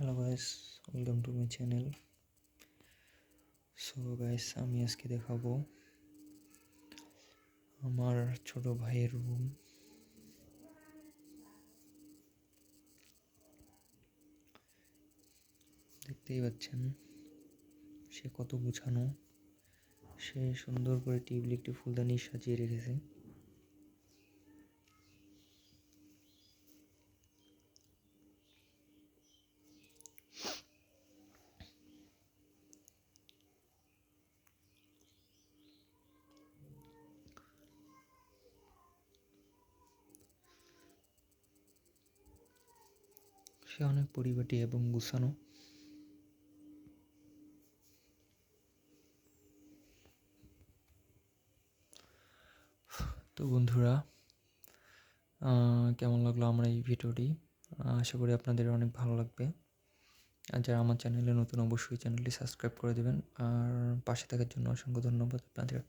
Hello guys welcome to my channel so guys আমি আজকে দেখাবো আমার ছোট ভাইয়ের রুম দেখতেই পাচ্ছেন, সে কত গুছানো, সে সুন্দর করে টিউবলি একটি ফুলদানি সাজিয়ে রেখেছে। সে অনেক পরিপাটি এবং গুছানো। তো বন্ধুরা কেমন লাগল আমার এই ভিডিওটি? আশা করি আপনাদের অনেক ভালো লাগবে। আর যারা আমার চ্যানেলে নতুন, অবশ্যই চ্যানেলটি সাবস্ক্রাইব করে দেবেন। আর পাশে থাকার জন্য অসংখ্য ধন্যবাদ। আপনাদের